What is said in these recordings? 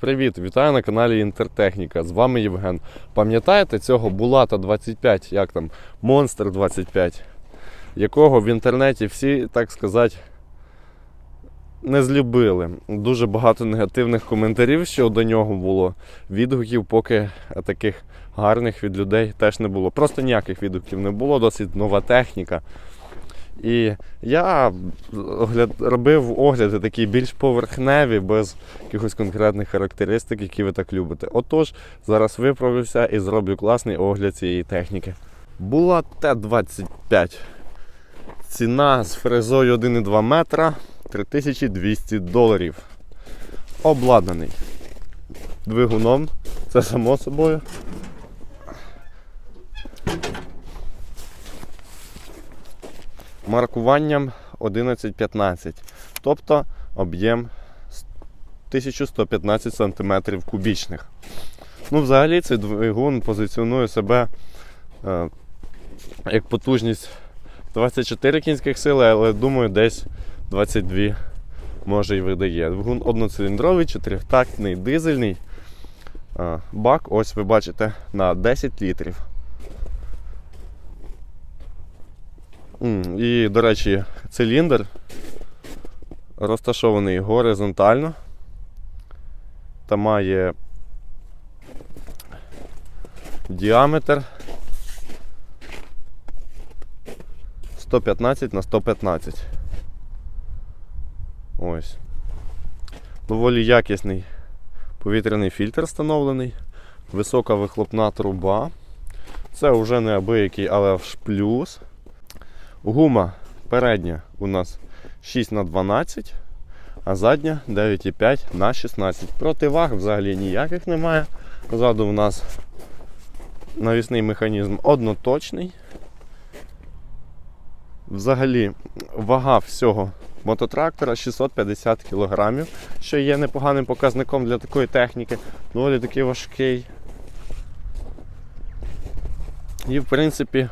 Привіт, вітаю на каналі Інтертехніка. З вами Євген. Пам'ятаєте цього Булата 25, як там, Монстр 25, якого в інтернеті всі, так сказати, не злюбили. Дуже багато негативних коментарів щодо нього було. Відгуків, поки таких гарних від людей теж не було. Просто ніяких відгуків не було, досить нова техніка. І я огляд, робив огляди такі більш поверхневі, без якихось конкретних характеристик, які ви так любите. Отож, зараз виправлюся і зроблю класний огляд цієї техніки. Була Т-25. Ціна з фрезою 1,2 метра 3200 доларів. Обладнаний двигуном, це само собою. Маркуванням 1115, тобто об'єм 1115 см кубічних. Ну, взагалі цей двигун позиціонує себе е, як потужність 24 кінських сили, але думаю, десь 22 може і видає. Двигун одноциліндровий, чотирьохтактний, дизельний. Е, бак, ось ви бачите, на 10 літрів. І, до речі, циліндр розташований горизонтально та має діаметр 115 на 115. Ось. Доволі якісний повітряний фільтр встановлений, висока вихлопна труба. Це вже не абиякий, але ж плюс. Гума передня у нас 6 на 12, а задня 9,5 на 16. Противаг взагалі ніяких немає. Позаду у нас навісний механізм одноточний. Взагалі вага всього мототрактора 650 кг, що є непоганим показником для такої техніки. Доволі такий важкий. І в принципі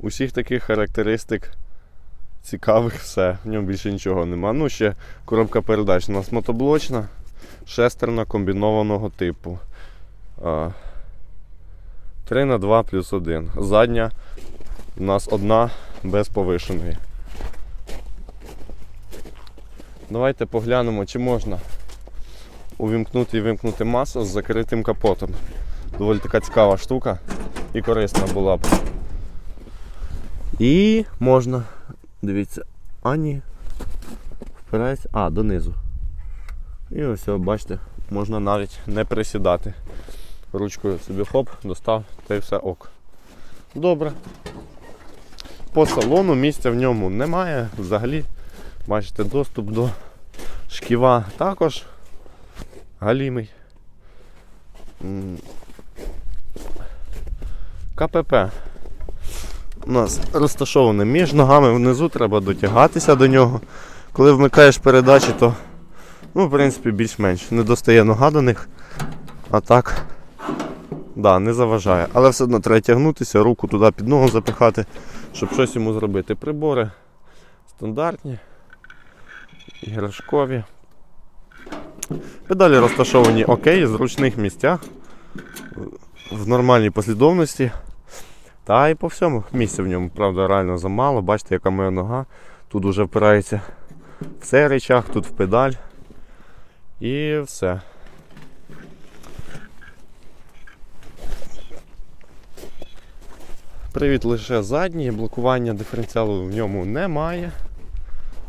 усіх таких характеристик цікавих все. В ньому більше нічого нема. Ну, ще коробка передач у нас мотоблочна, шестерна комбінованого типу. 3 на 2 плюс 1. Задня у нас одна без повишеної. Давайте поглянемо, чи можна увімкнути і вимкнути масу з закритим капотом. Доволі така цікава штука і корисна була б. І можна, дивіться, а ні. Впирається. А, донизу. І ось, бачите, можна навіть не присідати. Ручкою собі хоп, достав та й все ок. Добре. По салону місця в ньому немає. Взагалі, бачите, доступ до шківа також галімий. КПП у нас розташоване між ногами, внизу треба дотягатися до нього. Коли вмикаєш передачі, то ну, в принципі більш-менш не достає нога до них. А так, да, не заважає. Але все одно треба тягнутися, руку туди під ногу запихати, щоб щось йому зробити. Прибори стандартні, іграшкові. Педалі розташовані окей, в зручних місцях, в нормальній послідовності. Та і по всьому місця в ньому, правда, реально замало. Бачите, яка моя нога. Тут уже впирається в цей речах, тут в педаль. І все. Привід лише задній, блокування диференціалу в ньому немає.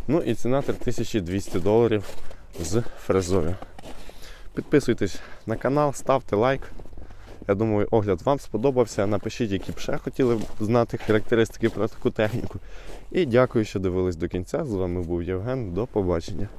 Ну і ціна 3200 доларів з фрезою. Підписуйтесь на канал, ставте лайк. Я думаю, огляд вам сподобався. Напишіть, які б ще хотіли знати характеристики про таку техніку. І дякую, що дивились до кінця. З вами був Євген. До побачення.